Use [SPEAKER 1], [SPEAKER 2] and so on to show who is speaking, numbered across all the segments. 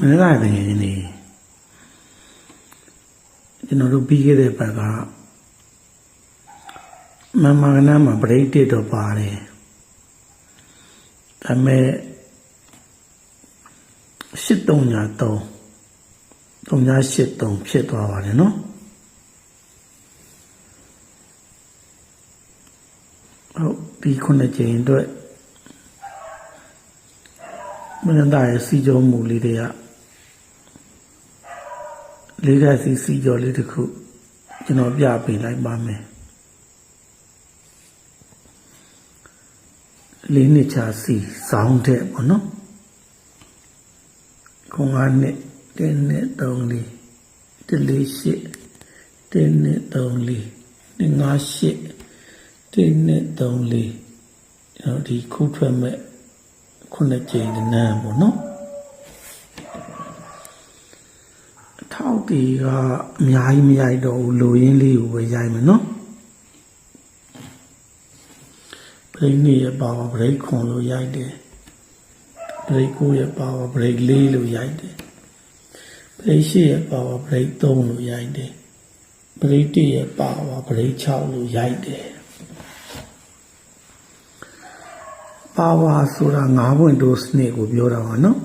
[SPEAKER 1] မင်းလာတယ်နေကျွန်တော်တို့ပြီးခဲ့တဲ့ဘက်ကမမကနာမှာပရိတ်တစ်တော့ပါတယ်ဒါပေမဲ့ရှစ်တုံညာတုံတုံညာရှစ်တုံဖြစ်သွားပါတယ်နော်ဟုတ်ဒီခုနှစ်ကြိမ်အတွက်မင်းသားရဲ့စီကြောမှုလေးတွေက လေးကစီစီကြောလေးတစ်ခုကျွန်တော်ပြပေးလိုက်ပါမယ်လေးနှစ်ချာစီစောင်းတဲ့ပေါ့နော်ခုံငါနှစ်တင်းနှစ်သုံးလေးတလေးရှစ်တင်းနှစ်သုံးလေးနှစ်ငါရှစ်တင်းနှစ်သုံးလေးကျွန်တော်ဒီခုထွက်မဲ့ခုနှစ်ကြိမ်နန်းပေါ့နော် ထောက်တီကအများကြီးမရိုက်တော့ဘူးလိုရင်းလေးကိုပဲရိုက်မယ်နော်ပရိနေရပါဝပရိခွန်လို့ရိုက်တယ်ပရိကိုရပါဝပရိလေးလို့ရိုက်တယ်ပရိရှိရပါဝပရိသုံးလို့ရိုက်တယ်ပရိတိရပါဝပရိ6လို့ရိုက်တယ်ပါဝါဆိုတာ၅ဘွင့်တိုးစနစ်ကိုပြောတာပါနော်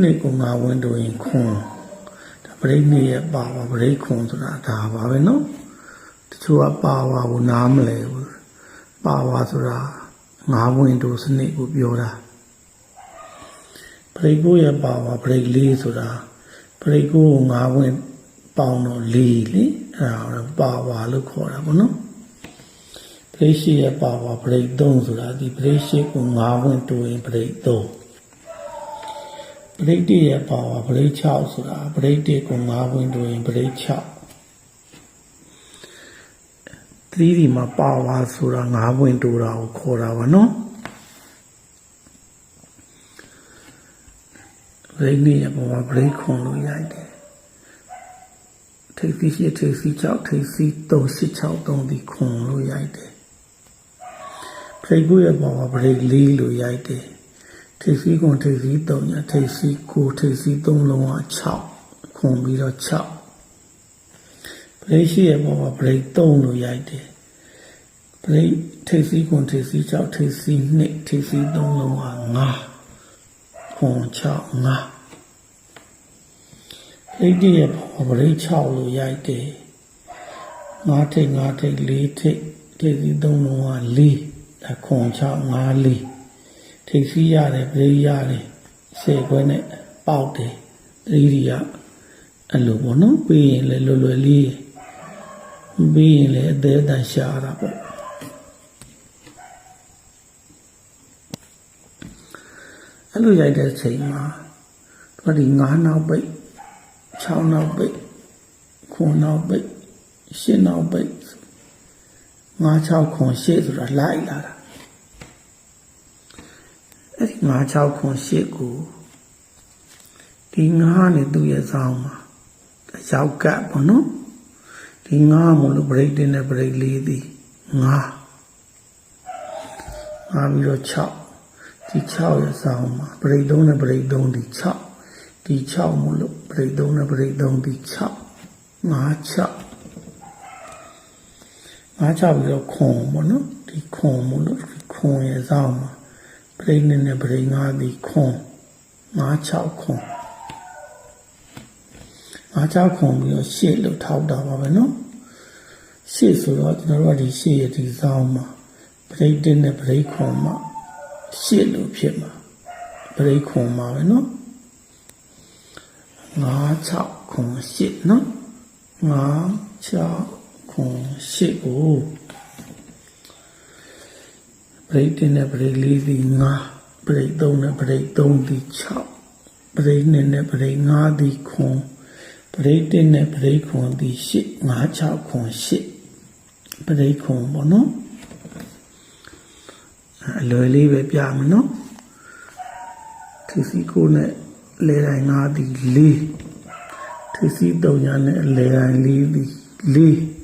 [SPEAKER 1] နှစ်ကို၅ဘွင့်တိုးရင်ခွန်ဒါပရိနေရပါဝပရိခွန်ဆိုတာဒါပါပဲနော်တချို့ကပါဝါကိုနားမလဲဘူးပါဝါဆိုတာငါးဘွင့်တိုးစနစ်ကိုပြောတာပရိကိုရပါဝါပရိလေးဆိုတာပရိကိုကိုငါးဘွင့်ပေါင်းတော့လေးလေအဲ့ဒါပါဝါလို့ခေါ်တာပေါ့နော်ပရိရှိရပါဝါပရိသုံးဆိုတာဒီပရိရှိကိုငါးဘွင့်တိုးရင်ပရိသုံး ပရိတိရပါဝါပရိ6ဆိုတာပရိတိကိုငါးဘွင့်တိုးရင်ပရိ6သတိဒီမှာပါဝါဆိုတာငါးဘွင့်တိုးတာကိုခေါ်တာပါနော်ပရိနေရပါဝါပရိခွန်လို့ရိုက်တယ်ထိပ်စီရှိထိပ်စီ6ထိပ်စီ3 8 6 3ဒီခွန်လို့ရိုက်တယ်ထိပ်ကိုရပါဝါပရိလေးလို့ရိုက်တယ် ထိပ်စီခွန်ထိပ်စီ3ညထိပ်စီ9ထိပ်စီ3လုံးက6ခွန်ပြီးတော့6ပရိရှိရပါဝါပရိ3လို့ရိုက်တယ်ပရိထိပ်စီခွန်ထိပ်စီ6ထိပ်စီ2ထိပ်စီ3လုံးက9ခွန်6 9ပရိတိရပါဝါပရိ6လို့ရိုက်တယ်9ထိပ်9ထိပ်4ထိပ်ထိပ်စီ3လုံးက4ဒါခွန်6 5 4 ထိပ်စီရတယ်ပရိရတယ်စေခွဲနဲ့ပေါက်တယ်သတိရိယအဲ့လိုပေါ့နော်ပြီးရင်လည်းလွယ်လွယ်လေးပြီးရင်လည်းအသေးအတန်ရှာတာပေါ့အဲ့လိုရိုက်တဲ့ချိန်မှာသူကဒီ9နောက်ပိတ်6နောက်ပိတ်9နောက်ပိတ်10နောက်ပိတ်9 6ခွန်8ဆိုတာလိုက်လာတာ အဲ့ဒီ9 6ခွန်8ကိုဒီ9နဲ့သူ့ရဲ့စောင်းမှာရောက်ကပ်ပေါ့နော်ဒီ9မို့လို့ break တင်တဲ့ break လေးသည်9 9ပြီးတော့6ဒီ6ရဲ့စောင်းမှာ break 3နဲ့ break 3ဒီ6ဒီ6မို့လို့ break 3နဲ့ break 3ဒီ6 5 6ငါးချပြီးတော့ခွန်ပေါ့နော်ဒီခွန်မို့လို့ခွန်ရဲ့စောင်းမှာ ပရိနေနဲ့ပရိငါးဒီခွန်ငါးချခွန်ငါးချခွန်ပြီးတော့ရှေ့လို့ထောက်တာပါပဲနော်ရှေ့ဆိုတော့ကျွန်တော်တို့ကဒီရှေ့ရဲ့ဒီစောင်းမှာပရိတင်းနဲ့ပရိခွန်မှာရှေ့လို့ဖြစ်မှာပရိခွန်မှာပဲနော်ငါးချခွန်ရှေ့နော်ငါးချခွန်ရှစ်ကိုပ ရိတ်တင်နဲ့ပရိတ်လေးဒီ9ပရိတ်3နဲ့ပရိတ်3ဒီ6ပရိတ်2နဲ့ပရိတ်5ဒီခွန်ပရိတ်1နဲ့ပရိတ်ခွန်ဒီ8 5 6ခွန်8ပရိတ်ခွန်ပေါ့နော်အလွယ်လေးပဲပြမယ်နော်ထိစီကိုနဲ့လေတိုင်း5ဒီ4ထိစီ3ညာနဲ့လေတိုင်း4ဒီ4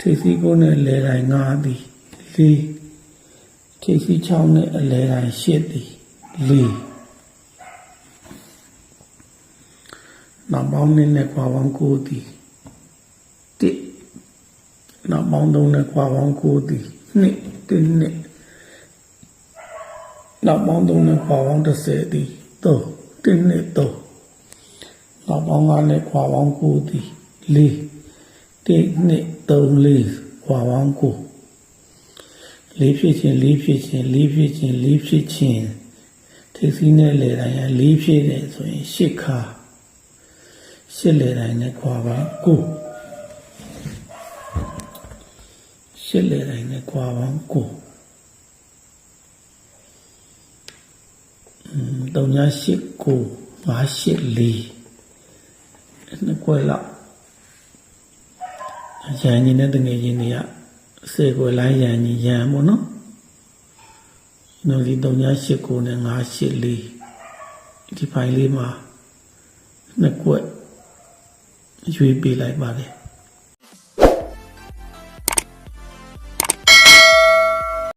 [SPEAKER 1] ထိပ်စီးကုန်းနဲ့လဲတိုင်း9သည်4 ထိပ်စီး6နဲ့အလဲတိုင်း8သည်4နောက်ပေါင်းနှစ်နဲ့ခွာပေါင်း9သည်တစ်နောက်ပေါင်း3နဲ့ခွာပေါင်း9သည်နှစ်တစ်နှစ်နောက်ပေါင်း3နဲ့ခွာပေါင်း10သည်3တစ်နှစ်3နောက်ပေါင်း5နဲ့ခွာပေါင်း9သည်4တစ်နှစ်3လေးခွာပေါင်း9 လေးဖြစ်ခြင်းလေးဖြစ်ခြင်းလေးဖြစ်ခြင်းလေးဖြစ်ခြင်းထိပ်စီးနဲ့လေတိုင်းရလေးဖြစ်တယ်ဆိုရင်ရှစ်ခါရှစ်လေတိုင်းနဲ့ခွာပါကိုရှစ်လေတိုင်းနဲ့ခွာပါကိုอืมတုံညာရှစ်ကိုငါရှစ်လေးနှစ်ကွယ်လောက်ရန်ကြီးနဲ့တငယ်ချင်းတွေက စေကွယ်လိုင်းရန်ကြီးရန်ပေါ့နော်နော်ဒီတုံညာရှစ်ကိုနဲ့ငါရှစ်လေးဒီပိုင်းလေးမှာနှစ်ကွက်ရွေးပေးလိုက်ပါတယ်